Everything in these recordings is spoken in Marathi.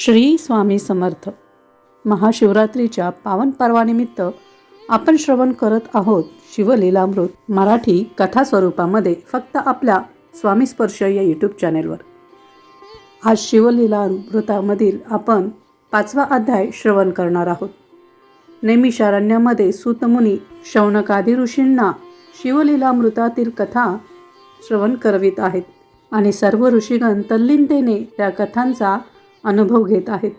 श्री स्वामी समर्थ. महाशिवरात्रीच्या पावन पर्वानिमित्त आपण श्रवण करत आहोत शिवलीलामृत मराठी कथा स्वरूपामध्ये फक्त आपल्या स्वामी स्पर्श या यूट्यूब चॅनेलवर आज शिवलीलामृतामधील आपण पाचवा अध्याय श्रवण करणार आहोत. नेमिशारण्यामध्ये सूतमुनी शौनकादी ऋषींना शिवलीलामृतातील कथा श्रवण करवित आहेत आणि सर्व ऋषीगण तल्लीनतेने त्या कथांचा अनुभव घेत आहेत.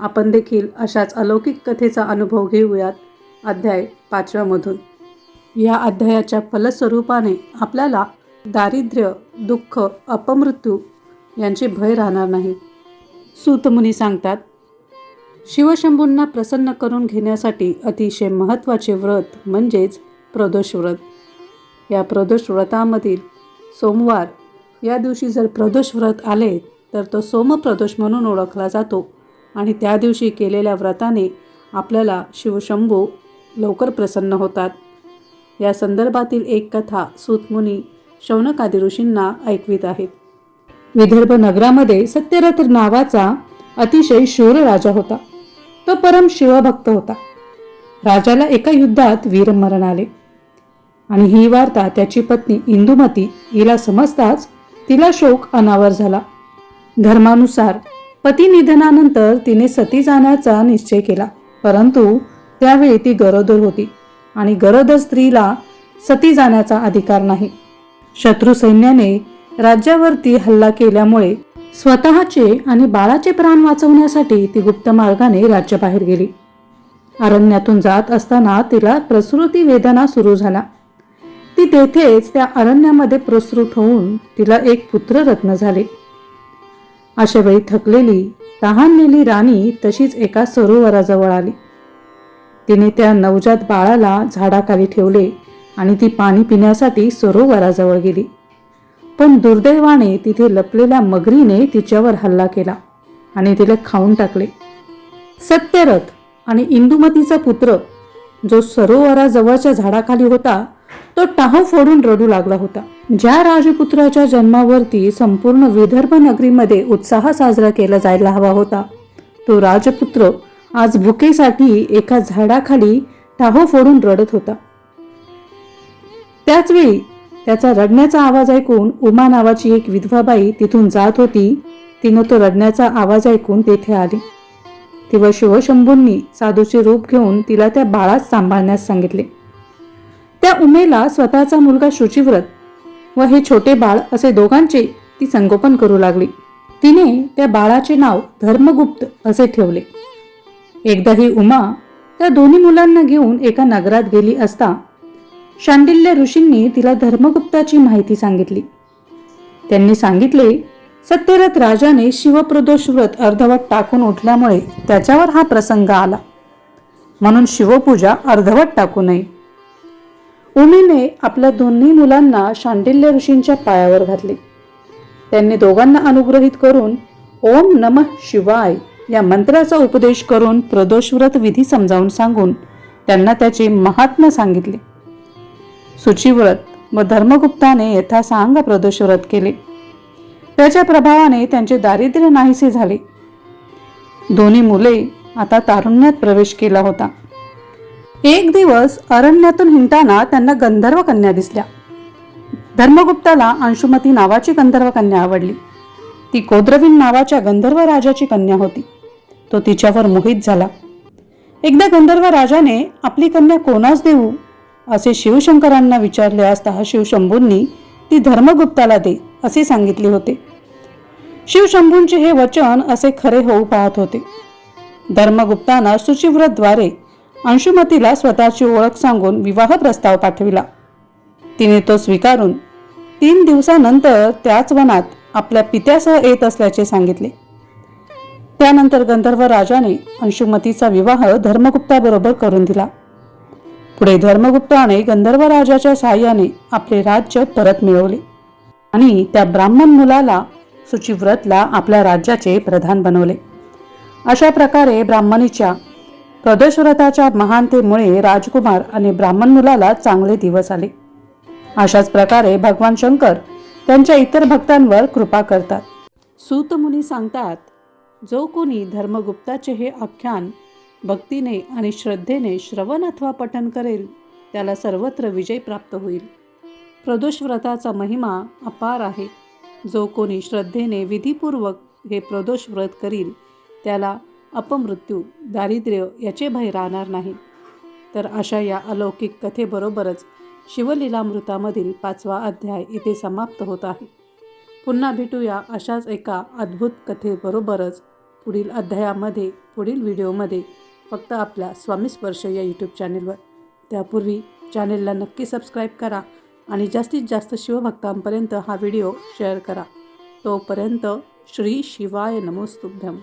आपण देखील अशाच अलौकिक कथेचा अनुभव घेऊयात अध्याय पाचव्यामधून. या अध्यायाच्या फलस्वरूपाने आपल्याला दारिद्र्य दुःख अपमृत्यू यांचे भय राहणार नाही. सूतमुनी सांगतात शिवशंभूंना प्रसन्न करून घेण्यासाठी अतिशय महत्त्वाचे व्रत म्हणजेच प्रदोष व्रत या प्रदोष व्रतामधील सोमवार या दिवशी जर प्रदोष व्रत आले तर तो सोमप्रदोष म्हणून ओळखला जातो. आणि त्या दिवशी केलेल्या व्रताने आपल्याला शिवशंभू लवकर प्रसन्न होतात. या संदर्भातील एक कथा सूतमुनी शौनकादी ऋषींना ऐकवित आहेत. विदर्भ नगरामध्ये सत्यरथ नावाचा अतिशय शूर राजा होता. तो परम शिवभक्त होता. राजाला एका युद्धात वीरमरण आले. आणि ही वार्ता त्याची पत्नी इंदुमती हिला समजताच तिला शोक अनावर झाला. धर्मानुसार पती निधनानंतर तिने सती जाण्याचा निश्चय केला. परंतु त्यावेळी ती गरोदर होती आणि गरोदर स्त्रीला सती जाण्याचा अधिकार नाही. शत्रू सैन्याने राज्यावरती हल्ला केल्यामुळे स्वतःचे आणि बाळाचे प्राण वाचवण्यासाठी ती गुप्त मार्गाने राज्याबाहेर गेली. अरण्यातून जात असताना तिला प्रसृती वेदना सुरू झाला. ती तेथेच त्या अरण्यामध्ये प्रसृत होऊन तिला एक पुत्ररत्न झाले. अशा वेळी थकलेली तहानलेली राणी तशीच एका सरोवराजवळ आली. तिने त्या नवजात बाळाला झाडाखाली ठेवले आणि ती पाणी पिण्यासाठी सरोवराजवळ गेली. पण दुर्दैवाने तिथे लपलेल्या मगरीने तिच्यावर हल्ला केला आणि तिला खाऊन टाकले. सत्यरथ आणि इंदुमतीचा पुत्र जो सरोवराजवळच्या झाडाखाली होता तो टाहो फोडून रडू लागला होता. ज्या राजपुत्राच्या जन्मावरती संपूर्ण विदर्भ नगरीमध्ये उत्साह साजरा केला जायला हवा होता तो राजपुत्र आज भुकेसाठी एका झाडाखाली टाहो फोडून रडत होता. त्याचवेळी त्याचा रडण्याचा आवाज ऐकून उमा नावाची एक विधवाबाई तिथून जात होती. तिनं तो रडण्याचा आवाज ऐकून तेथे आली. तेव्हा शिवशंभूंनी साधूचे रूप घेऊन तिला त्या बाळास सांभाळण्यास सांगितले. त्या उमेला स्वतःचा मुलगा शुचिव्रत व हे छोटे बाळ असे दोघांचे ती संगोपन करू लागली. तिने त्या बाळाचे नाव धर्मगुप्त असे ठेवले. एकदा ही उमा त्या दोन्ही मुलांना घेऊन एका नगरात गेली असता शांडिल्य ऋषींनी तिला धर्मगुप्ताची माहिती सांगितली. त्यांनी सांगितले सत्यरथ राजाने शिवप्रदोष व्रत अर्धवट टाकून उठल्यामुळे त्याच्यावर हा प्रसंग आला. म्हणून शिवपूजा अर्धवट टाकू नये. उमीने आपल्या दोन्ही मुलांना शांडिल्य ऋषींच्या पायावर घातले. त्यांनी दोघांना अनुग्रहित करून ओम नमः शिवाय या मंत्राचा उपदेश करून प्रदोषव्रत विधी समजावून सांगून त्यांना त्याचे महात्म्य सांगितले. सुचिव्रत व धर्मगुप्ताने यथासांग प्रदोषव्रत केले. त्याच्या प्रभावाने त्यांचे दारिद्र्य नाहीसे झाले. दोन्ही मुले आता तारुण्यात प्रवेश केला होता. एक दिवस अरण्यातून हिंडताना त्यांना गंधर्व कन्या दिसल्या. धर्मगुप्ताला अंशुमती नावाची गंधर्व कन्या आवडली. ती कोद्रविन नावाच्या गंधर्व राजाची कन्या होती. तो तिच्यावर मोहित झाला. एकदा गंधर्व राजाने आपली कन्या कोणास देऊ? असे शिवशंकरांना विचारले असता शिवशंभूंनी ती धर्मगुप्ताला दे असे सांगितले होते. शिवशंभूंचे हे वचन असे खरे होऊ पाहत होते. धर्मगुप्तांना सुचिव्रतद्वारे अंशुमतीला स्वतःची ओळख सांगून विवाह प्रस्ताव पाठविला. तिने तो स्वीकारून तीन दिवसानंतर त्याच वनात आपल्या पित्यासह येत असल्याचे सांगितले. त्यानंतर गंधर्व राजाने अंशुमतीचा विवाह धर्मगुप्ताबरोबर करून दिला. पुढे धर्मगुप्ताने गंधर्व राजाच्या सहाय्याने आपले राज्य परत मिळवले आणि त्या ब्राह्मण मुलाला सुचिव्रतला आपल्या राज्याचे प्रधान बनवले. अशा प्रकारे ब्राह्मणीच्या प्रदोषव्रताच्या महानतेमुळे राजकुमार आणि ब्राह्मण मुलाला चांगले दिवस आले. अशाच प्रकारे भगवान शंकर त्यांच्या इतर भक्तांवर कृपा करतात. सूतमुनी सांगतात जो कोणी धर्मगुप्ताचे हे आख्यान भक्तीने आणि श्रद्धेने श्रवण अथवा पठन करेल त्याला सर्वत्र विजय प्राप्त होईल. प्रदोष व्रताचा महिमा अपार आहे. जो कोणी श्रद्धेने विधीपूर्वक हे प्रदोष व्रत करील त्याला अपमृत्यू दारिद्र्य याचे भय राहणार नाही. तर अशा या अलौकिक कथेबरोबरच शिवलीलामृतामधील पाचवा अध्याय इथे समाप्त होत आहे. पुन्हा भेटूया अशाच एका अद्भुत कथेबरोबरच पुढील अध्यायामध्ये पुढील व्हिडिओमध्ये फक्त आपल्या स्वामी स्पर्श या यूट्यूब चॅनेलवर त्यापूर्वी चॅनेलला नक्की सबस्क्राईब करा आणि जास्तीत जास्त शिवभक्तांपर्यंत हा व्हिडिओ शेअर करा. तोपर्यंत श्री शिवाय नमोस्तुभ्यम.